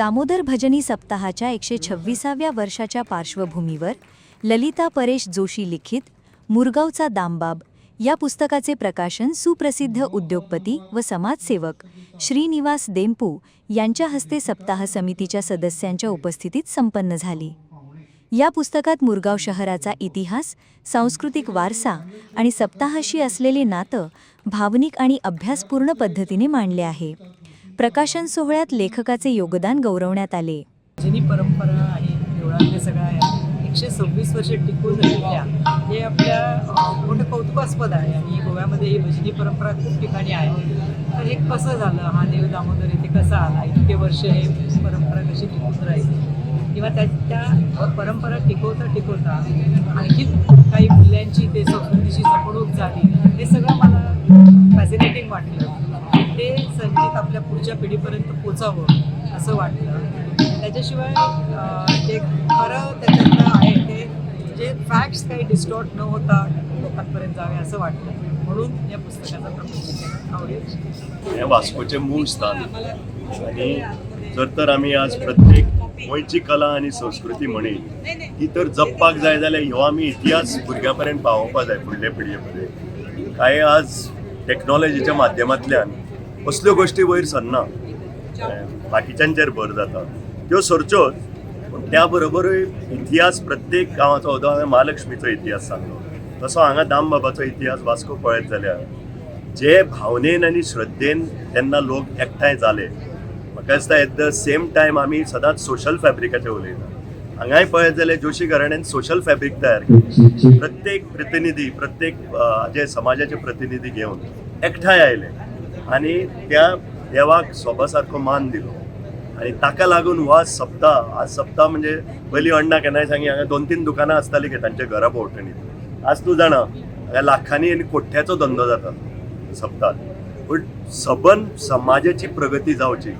दामोदर भजनी सप्ताहाच्या एकशे छव्वीसाव्या वर्षाच्या पार्श्वभूमीवर ललिता परेश जोशी लिखित मुरगावचा दामबाब या पुस्तकाचे प्रकाशन सुप्रसिद्ध उद्योगपती व समाजसेवक श्रीनिवास देंपू यांच्या हस्ते सप्ताह समितीच्या सदस्यांच्या उपस्थितीत संपन्न झाली. या पुस्तकात मुरगाव शहराचा इतिहास सांस्कृतिक वारसा आणि सप्ताहाशी असलेले नातं भावनिक आणि अभ्यासपूर्ण पद्धतीने मांडले आहे. प्रकाशन सोहळ्यात लेखकाचे योगदान गौरवण्यात आले. जुनी परंपरा आहे देवळातले सगळ्या आहे एकशे सव्वीस वर्ष टिकून राहिल्या हे आपल्या मोठं कौतुकास्पद आहे. आणि गोव्यामध्ये ही भजनी परंपरा खूप ठिकाणी आहे. तर हे कसं झालं? हा देव दामोदर इथे कसा आला? इतके वर्ष हे परंपरा कशी टिकून राहिली? किंवा त्या त्या परंपरा टिकवता टिकवता आपल्या पुढच्या पिढीपर्यंत पोचावं असं वाटलं त्याच्याशिवाय जे खरं त्याच्यातलं आहे ते जे फॅक्ट्स काही डिस्टॉर्ट न होता लोकांपर्यंत जावे असं वाटलं म्हणून या पुस्तकाचा आवडेल. वास्कोचे मूळ स्थान. आणि जर तर आमी आज प्रत्येक गोंयची कला आणि संस्कृती म्हणी ती तर जपपाक जाय जाल्यार ह्यो आमी इतिहास भुरग्यां पर्यंत पावोवपाक जाय फुडले पिळये पर्यंत कांय आज टॅक्नॉलॉजीच्या माध्यमांतल्यान असल्यो गोश्टी वयर सरना बाकीच्यांचेर भर जाता. त्यो सरच्योच पूण त्या बरोबरूय इतिहास प्रत्येक गांवाचो उदो हांवें महालक्ष्मीचो इतिहास सांगलो तसो हांगा दामबाबाचो इतिहास वास्को पळयत जाल्यार जे भावनेन आनी श्रद्धेन तेन्ना लोक एकठांय जाले म्हाका दिसता एट द सेम टायम आमी सदांच सोशल फॅब्रिकाचे उलयता हांगाय पळयत जाल्यार जोशी घराण्यान सोशल फॅब्रीक तयार केलें. प्रत्येक प्रतिनिधी प्रत्येक जे समाजाचे प्रतिनिधी घेवन एकठांय आयले. आनी त्या देवाक सोबा सारको मान दिलो. आनी ताका लागून हो आज सप्ताह आज सप्ताह म्हणजे पयलीं अण्णा केन्नाय सांगी हांगा दोन तीन दुकानां आसतालीं तांच्या घरा भोंवतणी आज तूं जाणा हांगा लाखांनी आनी कोठ्याचो धंदो जाता सप्ताह पूण सबन समाजाची प्रगती जावची.